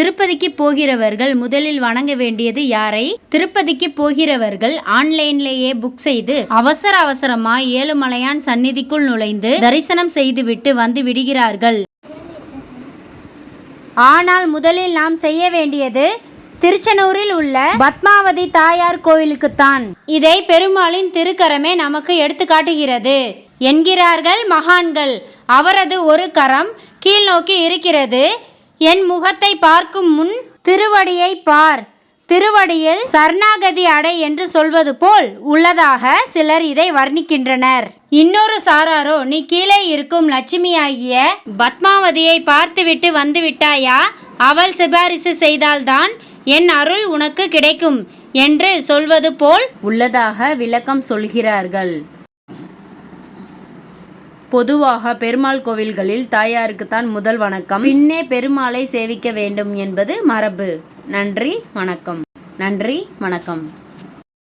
திருப்பதிக்கு போகிறவர்கள் முதலில் வணங்க வேண்டியது யாரை? திருப்பதிக்கு போகிறவர்கள் ஆன்லைன்லேயே புக் செய்து அவசர அவசரமாய் ஏழுமலையான் சந்நிதிக்குள் நுழைந்து தரிசனம் செய்துவிட்டு வந்து விடுகிறார்கள். ஆனால் முதலில் நாம் செய்ய வேண்டியது திருச்செனூரில் உள்ள பத்மாவதி தாயார் கோவிலுக்குத்தான் இதை பெருமாளின் திருக்கரமே நமக்கு எடுத்து காட்டுகிறது. என்கிறார்கள் மகான்கள் அவரது ஒரு கரம் கீழ்நோக்கி இருக்கிறது. என் முகத்தை பார்க்கும் முன் திருவடியை பார். திருவடியில் சரணாகதி அடை என்று சொல்வது போல் உள்ளதாக சிலர் இதை வர்ணிக்கின்றனர். இன்னொரு சாராரோ நீ கீழே இருக்கும் லட்சுமியாகிய பத்மாவதியை பார்த்துவிட்டு வந்து விட்டாயா அவள் சிபாரிசு செய்தால்தான் என் அருள் உனக்கு கிடைக்கும் என்று சொல்வது போல் உள்ளதாக விளக்கம் சொல்கிறார்கள். பொதுவாக பெருமாள் கோவில்களில் தாயாருக்கு தான் முதல் வணக்கம். பின்னே பெருமாளை சேவிக்க வேண்டும் என்பது மரபு. நன்றி வணக்கம். நன்றி வணக்கம்.